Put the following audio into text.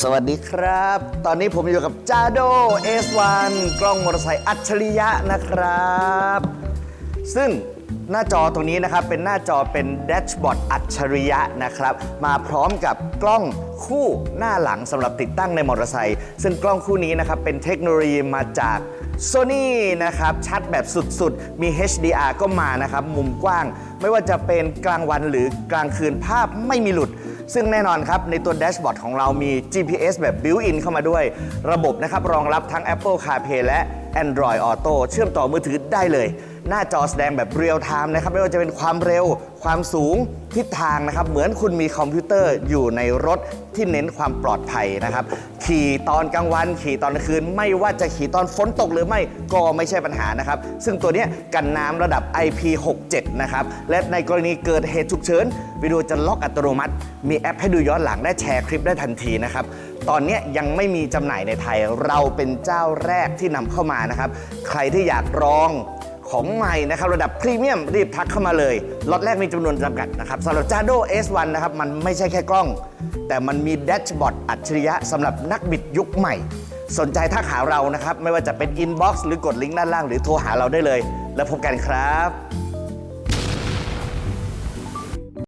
สวัสดีครับ ตอนนี้ผมอยู่กับจาโด S1 กล้องมอเตอร์ไซค์อัจฉริยะนะครับ ซึ่งหน้าจอตรงนี้นะครับเป็นหน้าจอเป็นแดชบอร์ดอัจฉริยะนะครับ มาพร้อมกับกล้องคู่หน้าหลังสำหรับติดตั้งในมอเตอร์ไซค์ซึ่งกล้องคู่นี้นะครับเป็นเทคโนโลยีมาจาก Sony นะครับชัดแบบสุดๆ มี HDR ก็มานะครับ มุมกว้าง ไม่ว่าจะเป็นกลางวันหรือกลางคืนภาพไม่มีหลุด ซึ่งแน่นอนครับ ในตัวแดชบอร์ดของเรามี GPS แบบ built-in เข้ามาด้วย ระบบนะครับรองรับทั้ง Apple CarPlay และ Android Auto เชื่อมต่อมือถือได้เลย หน้าจอแสดงแบบเรียลไทม์นะครับ ไม่ว่าจะเป็นความเร็ว ความสูง ทิศทางนะครับ เหมือนคุณมีคอมพิวเตอร์อยู่ในรถที่เน้นความปลอดภัยนะครับ ขี่ตอนกลางวัน ขี่ตอนกลางคืน ไม่ว่าจะขี่ตอนฝนตกหรือไม่ก็ไม่ใช่ปัญหานะครับ ซึ่งตัวนี้กันน้ำระดับ IP67 นะครับ และในกรณีเกิดเหตุฉุกเฉินวิดีโอจะล็อกอัตโนมัติ มีแอปให้ดูย้อนหลังและแชร์คลิปได้ทันทีนะครับตอนนี้ยยังไม่มีจำหน่ายในไทย เราเป็นเจ้าแรกที่นำเข้ามานะครับ ใครที่อยากลอง ของใหม่นะครับระดับพรีเมียมรีบทักเข้ามาเลยล็อตแรกมีจำนวนจำกัดนะครับสำหรับ Jado S1 นะครับมันไม่ใช่แค่กล้อง แต่มันมีแดชบอร์ดอัจฉริยะสำหรับนักบิดยุคใหม่ สนใจทักหาเรานะครับ ไม่ว่าจะเป็นอินบ็อกซ์หรือกดลิงก์ด้านล่างหรือโทรหาเราได้เลย แล้วพบกันครับ